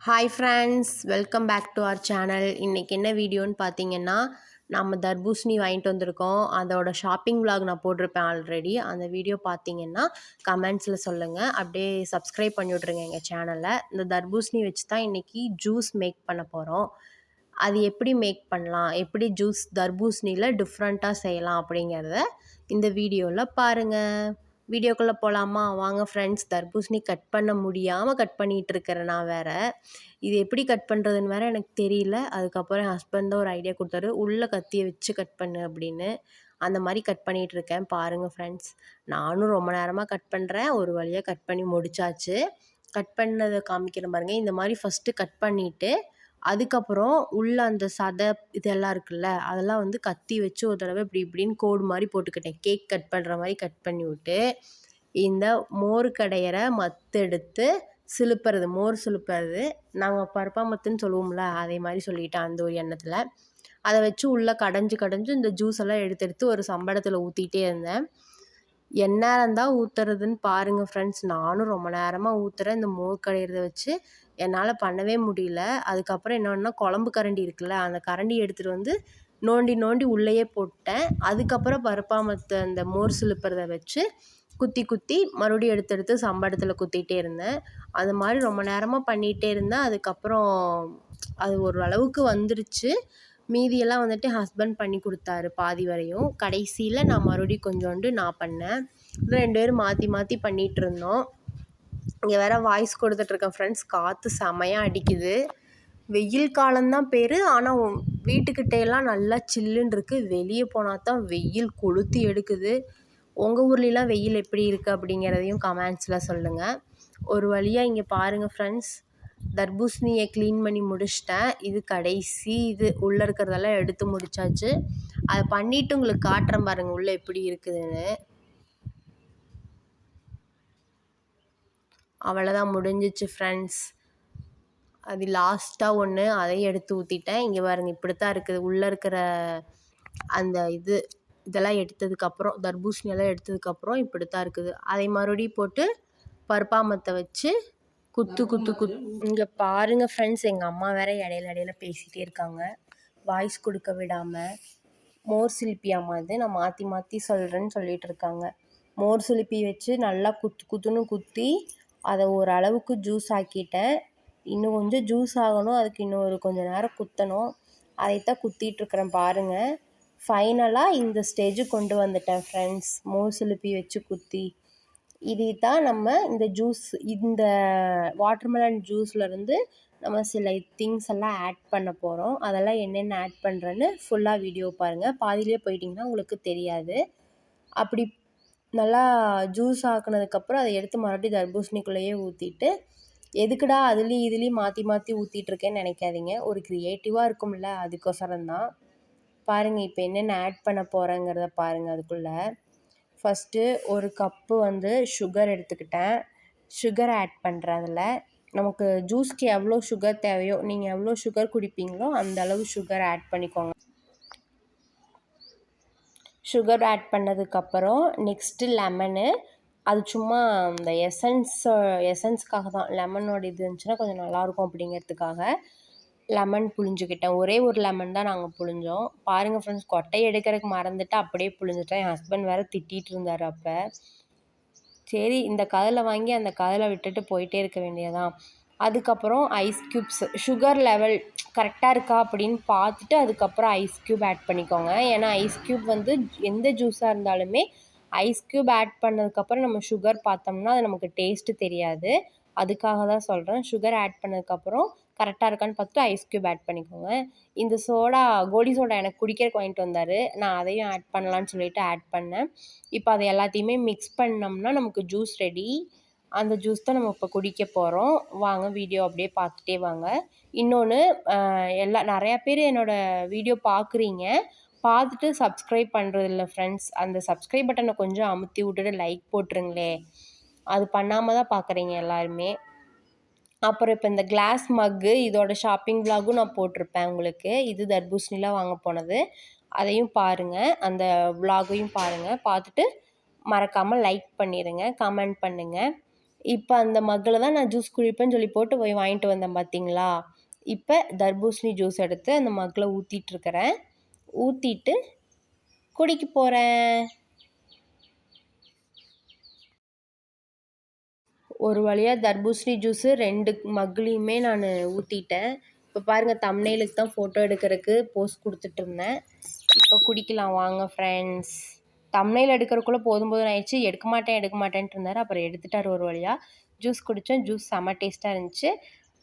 Hi friends welcome back to our channel இன்றைக்கி என்ன வீடியோன்னு பார்த்தீங்கன்னா நம்ம தர்பூசணி வாங்கிட்டு வந்திருக்கோம். அதோட ஷாப்பிங் vlog நான் போட்டிருப்பேன் ஆல்ரெடி அந்த வீடியோ பார்த்தீங்கன்னா கமெண்ட்ஸில் சொல்லுங்கள் அப்படியே சப்ஸ்கிரைப் பண்ணி விட்ருங்க எங்கள் சேனலை இந்த தர்பூசணி வச்சு தான் இன்றைக்கி ஜூஸ் மேக் பண்ண போகிறோம் அது எப்படி மேக் பண்ணலாம்? எப்படி ஜூஸ் தர்பூசணியில் டிஃப்ரெண்ட்டாக செய்யலாம் அப்படிங்கிறத இந்த வீடியோவில் பாருங்கள் வீடியோக்குள்ளே போகலாமா வாங்க ஃப்ரெண்ட்ஸ் தர்பூசணி கட் பண்ண முடியாமல் கட் பண்ணிகிட்டு இருக்கிறேன் நான் வேறு. இது எப்படி கட் பண்ணுறதுன்னு வேறு எனக்கு தெரியல. அதுக்கப்புறம் என் ஹஸ்பண்ட் தான் ஒரு ஐடியா கொடுத்தாரு. உள்ளே கத்தியை வச்சு கட் பண்ணு அப்படின்னு. அந்த மாதிரி கட் பண்ணிகிட்டு இருக்கேன். பாருங்கள் ஃப்ரெண்ட்ஸ் நானும் ரொம்ப நேரமாக கட் பண்ணுறேன் ஒரு வழியாக கட் பண்ணி முடிச்சாச்சு. கட் பண்ணதை காமிக்கிறேன் பாருங்கள் இந்த மாதிரி ஃபஸ்ட்டு கட் பண்ணிவிட்டு அதுக்கப்புறம் உள்ள அந்த சதை இதெல்லாம் இருக்குல்ல அதெல்லாம் வந்து கத்தி வச்சு ஒரு தடவை இப்படி இப்படின்னு கோடு மாதிரி போட்டுக்கிட்டேன். கேக் கட் பண்ணுற மாதிரி கட் பண்ணி விட்டு இந்த மோர் கடையிற மத்தெடுத்து சிலுப்புறது மோர் சிலுப்புறது நாங்கள் பருப்பா மத்துன்னு சொல்லுவோம்ல அதே மாதிரி சொல்லிட்டேன் அந்த ஒரு எண்ணத்தில். அதை வச்சு உள்ளே கடைஞ்சு கடைஞ்சு இந்த ஜூஸ் எல்லாம் எடுத்து எடுத்து ஒரு சம்படத்தில் ஊற்றிக்கிட்டே இருந்தேன். எந்நேரம் தான் ஊற்றுறதுன்னு பாருங்கள் ஃப்ரெண்ட்ஸ் நானும் ரொம்ப நேரமாக ஊற்றுறேன் இந்த மோர் கடையிறத வச்சு என்னால் பண்ணவே முடியல. அதுக்கப்புறம் என்னன்னா குழம்பு கரண்டி இருக்குல்ல அந்த கரண்டி எடுத்துகிட்டு வந்து நோண்டி நோண்டி உள்ளேயே போட்டேன். அதுக்கப்புறம் பருப்பாமத்து அந்த மோர் சிலுப்புறத வச்சு குத்தி குத்தி மறுபடியும் எடுத்து எடுத்து சம்படத்தில் குத்திகிட்டே இருந்தேன். அது மாதிரி ரொம்ப நேரமாக பண்ணிகிட்டே இருந்தேன். அதுக்கப்புறம் அது ஒரு அளவுக்கு வந்துருச்சு. மீதியெல்லாம் வந்துட்டு ஹஸ்பண்ட் பண்ணி கொடுத்தாரு பாதி வரையும். கடைசியில் நான் மறுபடியும் கொஞ்சோண்டு நான் பண்ணேன். ரெண்டு பேரும் மாற்றி மாற்றி பண்ணிகிட்டு இருந்தோம். இங்கே வேறு வாய்ஸ் கொடுத்துட்ருக்கேன் ஃப்ரெண்ட்ஸ் காற்று செமையாக அடிக்குது. வெயில் காலம்தான் பேர். ஆனால் வீட்டுக்கிட்டையெல்லாம் நல்லா சில்லுன்னு இருக்குது வெளியே போனால் தான் வெயில் கொளுத்தி எடுக்குது. உங்கள் ஊர்லலாம் வெயில் எப்படி இருக்குது அப்படிங்கிறதையும் கமெண்ட்ஸில் சொல்லுங்கள் ஒரு வழியாக இங்கே பாருங்கள் ஃப்ரெண்ட்ஸ் தர்பூசணியை க்ளீன் பண்ணி முடிச்சிட்டேன். இது கடைசி இது உள்ளே இருக்கிறதெல்லாம் எடுத்து முடிச்சாச்சு. அதை பண்ணிவிட்டு உங்களுக்கு காட்டுறேன் பாருங்கள் உள்ளே எப்படி இருக்குதுன்னு. அவ்வளோதான் முடிஞ்சிச்சு ஃப்ரெண்ட்ஸ் அது லாஸ்ட்டாக ஒன்று அதையும் எடுத்து ஊற்றிட்டேன் இங்கே பாருங்கள் இப்படி தான் இருக்குது. உள்ளே இருக்கிற அந்த இது இதெல்லாம் எடுத்ததுக்கப்புறம் தர்பூசணியெல்லாம் எடுத்ததுக்கப்புறம் இப்படி தான் இருக்குது. அதை மறுபடியும் போட்டு பருப்பாமத்தை வச்சு குத்து குத்து குத் இங்கே பாருங்கள் ஃப்ரெண்ட்ஸ் எங்கள் அம்மா வேற இடையில இடையில பேசிகிட்டே இருக்காங்க. வாய்ஸ் கொடுக்க விடாமல் மோர் சிலிப்பி அம்மா இது நான் மாற்றி மாற்றி சொல்கிறேன்னு சொல்லிட்டு இருக்காங்க. மோர் சிலிப்பி வச்சு நல்லா குத்து குத்துன்னு குத்தி அதை ஒரு அளவுக்கு ஜூஸ் ஆக்கிட்டேன். இன்னும் கொஞ்சம் ஜூஸ் ஆகணும் அதுக்கு இன்னும் ஒரு கொஞ்சம் நேரம் குத்தணும். அதைத்தான் குத்திட்டுருக்குறேன் பாருங்கள் ஃபைனலாக இந்த ஸ்டேஜ் கொண்டு வந்துட்டேன் ஃப்ரெண்ட்ஸ் மோர் சிலிப்பி வச்சு குத்தி. இது தான் நம்ம இந்த ஜூஸ் இந்த வாட்டர்மெலன் ஜூஸ்லேருந்து நம்ம சில திங்ஸ் எல்லாம் ஆட் பண்ண போகிறோம் அதெல்லாம் என்னென்ன ஆட் பண்ணுறேன்னு ஃபுல்லாக வீடியோ பாருங்கள் பாதியிலே போயிட்டிங்கன்னா உங்களுக்கு தெரியாது. அப்படி நல்லா ஜூஸ் ஆக்குனதுக்கப்புறம் அதை எடுத்து மறுபடியும் தர்பூசணிக்குள்ளேயே ஊற்றிட்டு எதுக்குடா அதுலேயும் இதுலேயும் மாற்றி மாற்றி ஊற்றிட்டுருக்கேன்னு நினைக்காதீங்க. ஒரு க்ரியேட்டிவாக இருக்கும்ல அதுக்கோசரம் தான் பாருங்கள் இப்போ என்னென்ன ஆட் பண்ண போகிறேங்கிறத பாருங்கள் அதுக்குள்ளே. ஃபஸ்ட்டு ஒரு கப்பு வந்து சுகர் எடுத்துக்கிட்டேன். சுகர் ஆட் பண்ணுறேன் அதில். நமக்கு ஜூஸ்க்கு எவ்வளோ சுகர் தேவையோ நீங்கள் எவ்வளோ சுகர் குடிப்பீங்களோ அந்த அளவு சுகர் ஆட் பண்ணிக்கோங்க. சுகர் ஆட் பண்ணதுக்கப்புறம் நெக்ஸ்ட்டு லெமனு அது சும்மா இந்த எசன்ஸ் எசன்ஸ்க்காக தான். லெமனோட இது இருந்துச்சுன்னா கொஞ்சம் நல்லாயிருக்கும் அப்படிங்கிறதுக்காக. லெமன் புழிஞ்சுக்கிட்டேன். ஒரே ஒரு லெமன் தான் நாங்கள் புழிஞ்சோம். பாருங்கள் ஃப்ரெண்ட்ஸ் கொட்டையை எடுக்கிறதுக்கு மறந்துட்டு அப்படியே புழிஞ்சிட்டேன். என் ஹஸ்பண்ட் வேறு திட்டிகிட்டு இருந்தார் அப்போ. சரி இந்த கதில் வாங்கி அந்த கதில் விட்டுட்டு போயிட்டே இருக்க வேண்டியதான் அதுக்கப்புறம் ஐஸ் க்யூப்ஸ் சுகர் லெவல் கரெக்டாக இருக்கா அப்படின்னு பார்த்துட்டு அதுக்கப்புறம் ஐஸ் க்யூப் ஆட் பண்ணிக்கோங்க. ஏன்னா ஐஸ் க்யூப் வந்து எந்த ஜூஸாக இருந்தாலுமே ஐஸ் க்யூப் ஆட் பண்ணதுக்கப்புறம் நம்ம சுகர் பார்த்தோம்னா அது நமக்கு டேஸ்ட்டு தெரியாது. அதுக்காக தான் சொல்கிறேன் சுகர் ஆட் பண்ணதுக்கப்புறம் கரெக்டாக இருக்கான்னு பார்த்துட்டு ஐஸ் க்யூப் ஆட் பண்ணிக்கோங்க. இந்த சோடா கோலி சோடா எனக்கு குடிக்கிறக்கு வாங்கிட்டு வந்தார். நான் அதையும் ஆட் பண்ணலான்னு சொல்லிட்டு ஆட் பண்ணேன். இப்போ அதை எல்லாத்தையுமே மிக்ஸ் பண்ணோம்னா நமக்கு ஜூஸ் ரெடி அந்த ஜூஸ் தான் நம்ம இப்போ குடிக்க போகிறோம் வாங்க வீடியோ அப்படியே பார்த்துட்டே வாங்க. இன்னொன்று எல்லா நிறையா பேர் என்னோடய வீடியோ பார்க்குறீங்க. பார்த்துட்டு சப்ஸ்கிரைப் பண்ணுறது இல்லை ஃப்ரெண்ட்ஸ் அந்த சப்ஸ்கிரைப் பட்டனை கொஞ்சம் அமுத்தி விட்டுட்டு லைக் போட்டுருங்களே. அது பண்ணாமல் தான் பார்க்குறீங்க எல்லாருமே. அப்புறம் இப்போ இந்த கிளாஸ் மக்கு இதோட ஷாப்பிங் விலாகும் நான் போட்டிருப்பேன் உங்களுக்கு. இது தர்பூசணிலாம் வாங்க போனது. அதையும் பாருங்கள் அந்த விலாகையும் பாருங்கள் பார்த்துட்டு மறக்காமல் லைக் பண்ணிடுங்க கமெண்ட் பண்ணுங்கள் இப்போ அந்த மக்கில் தான் நான் ஜூஸ் குடிப்பேன்னு சொல்லி போட்டு போய் வாங்கிட்டு வந்தேன் பார்த்தீங்களா இப்போ தர்பூசணி ஜூஸ் எடுத்து அந்த மக்கில் ஊற்றிட்டுருக்கிறேன் ஊற்றிட்டு குடிக்க போகிறேன் ஒரு வழியாக தர்பூசணி ஜூஸு ரெண்டு மக்லேயுமே நான் ஊற்றிட்டேன் இப்போ பாருங்கள் தம்னெயிலுக்கு தான் ஃபோட்டோ எடுக்கிறதுக்கு போஸ்ட் கொடுத்துட்டு இருந்தேன். இப்போ குடிக்கலாம் வாங்க ஃப்ரெண்ட்ஸ் தம்னையில் எடுக்கிறக்குள்ளே போதும் போதும் ஆயிடுச்சு எடுக்க மாட்டேன் எடுக்க மாட்டேன்ட்டு இருந்தார். அப்புறம் எடுத்துட்டார் ஒரு வழியாக ஜூஸ் குடித்தோம் ஜூஸ் செம்ம டேஸ்ட்டாக இருந்துச்சு.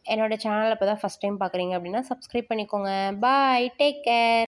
என்னோடய சேனலை இப்போ தான் ஃபஸ்ட் டைம் பார்க்குறீங்க அப்படின்னா சப்ஸ்கிரைப் பண்ணிக்கோங்க. Bye take care